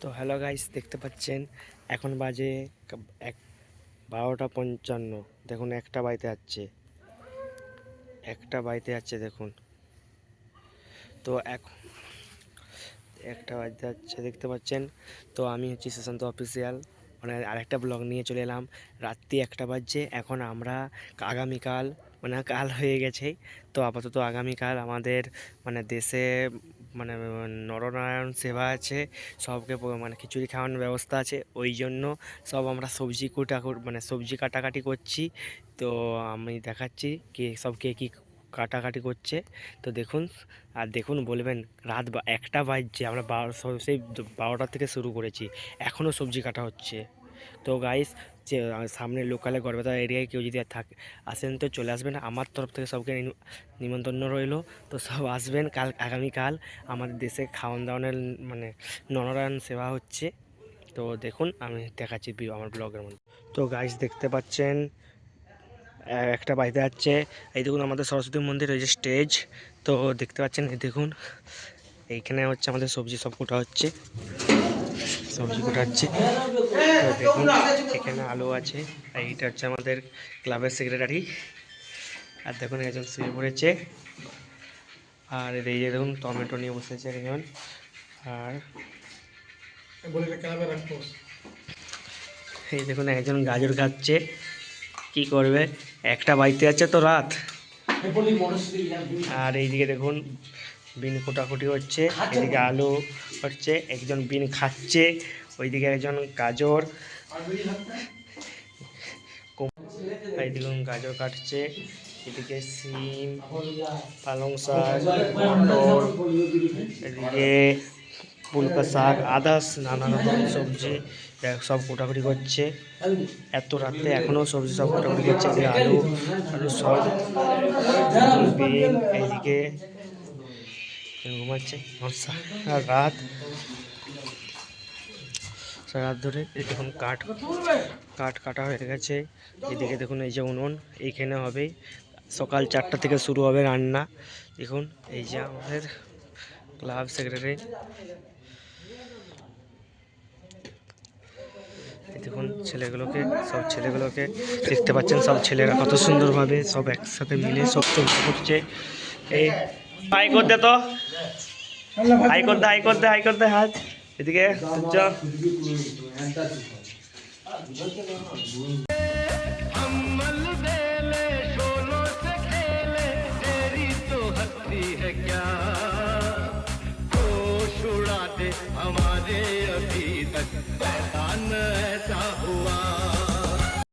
তো hello guys দেখতে পাচ্ছেন, এখন বাজে এক, বারোটা পঞ্চান্ন। দেখুন, একটা বাড়িতে যাচ্ছে। একটা বাড়িতে যাচ্ছে, দেখুন। তো এক, একটা বাড়িতে যাচ্ছে, দেখতে পাচ্ছেন। তো আমি হচ্ছি সুশান্ত অফিসিয়াল মানে আরেকটা ব্লগ নিয়ে চলে এলাম। রাত্রি একটা বাজছে, এখন আমরা আগামীকাল মানে কাল হয়ে গেছে। তো আপাতত আগামীকাল আমাদের মানে দেশে মানে নরনারায়ণ সেবা আছে, সবকে মানে খিচুড়ি খাওয়ানোর ব্যবস্থা আছে, ওই জন্য সব আমরা সবজি কুটা মানে সবজি কাটাকাটি করছি। তো আমি দেখাচ্ছি কে, সব কে কী কাটাকাটি করছে। তো দেখুন, আর দেখুন বলবেন, রাত বা, একটা বাজছে, আমরা বারো সেই বারোটা থেকে শুরু করেছি এখনও সবজি কাটা হচ্ছে। তো গাইস যে সামনে লোকালে গড়বেতা এরিয়ায় কেউ যদি থাকে, আসেন তো চলে আসবেন। আমার তরফ থেকে সবকে নিম- নিমন্ত্রণ রইল। তো সব আসবেন, কাল, আগামীকাল আমাদের দেশে খাওয়ান দাওয়ানের মানে নরনারায়ণ সেবা হচ্ছে। তো দেখুন, আমি দেখাচ্ছি আমার ব্লগের মধ্যে। তো গাইস দেখতে পাচ্ছেন একটা বাড়িতে যাচ্ছে। এই দেখুন, আমাদের সরস্বতী মন্দির ওই যে স্টেজ তো দেখতে পাচ্ছেন, এই দেখুন, এইখানে হচ্ছে আমাদের সবজি সব কোটা হচ্ছে। সবজি কোটা দেখুন, এখানে আলো আছে, আর এইটা হচ্ছে আমাদের ক্লাবের সেক্রেটারি আর দেখুন, একজন শুয়ে পড়েছে। আর এই যে দেখুন, টমেটো নিয়ে বসেছে একজন। আর এই দেখুন, একজন গাজর খাচ্ছে। কি করবে? একটা বাড়িতে আছে তো রাত। আর এইদিকে দেখুন, বিন কোটাকুটি হচ্ছে। এদিকে আলু হচ্ছে একজন বিন খাচ্ছে, ওইদিকে একজন গাজর। গাজর কাটছে, এদিকে সিম, পালং শাক, মটর, এদিকে পুলকা শাক আদার্স নানা রকম সবজি সব কোটাকুটি করছে। এত রাতে এখনও সবজি সব কোটাকুটি করছে আলু আলু সব। বিন ঘুমাচ্ছে আর রাত। সারা রাত ধরে দেখুন কাঠ কাঠ কাটা হয়ে গেছে। এদিকে দেখুন এই যে উনুন এইখানে হবে। সকাল চারটা থেকে শুরু হবে রান্না। দেখুন এই যে আমাদের ক্লাব সেক্রেটারি। দেখুন ছেলেগুলোকে সব ছেলেগুলোকে দেখতে পাচ্ছেন সব ছেলেরা কত সুন্দরভাবে সব একসাথে মিলে সব চলতে করছে। এই হাই করতে তো। হাই করতে হাই করতে হাই করতে হাত এদিকে সূর্য हम बेले शोलों से खेले तेरी तो हस्ती है क्या होश उड़ा दे हमारे अभी तक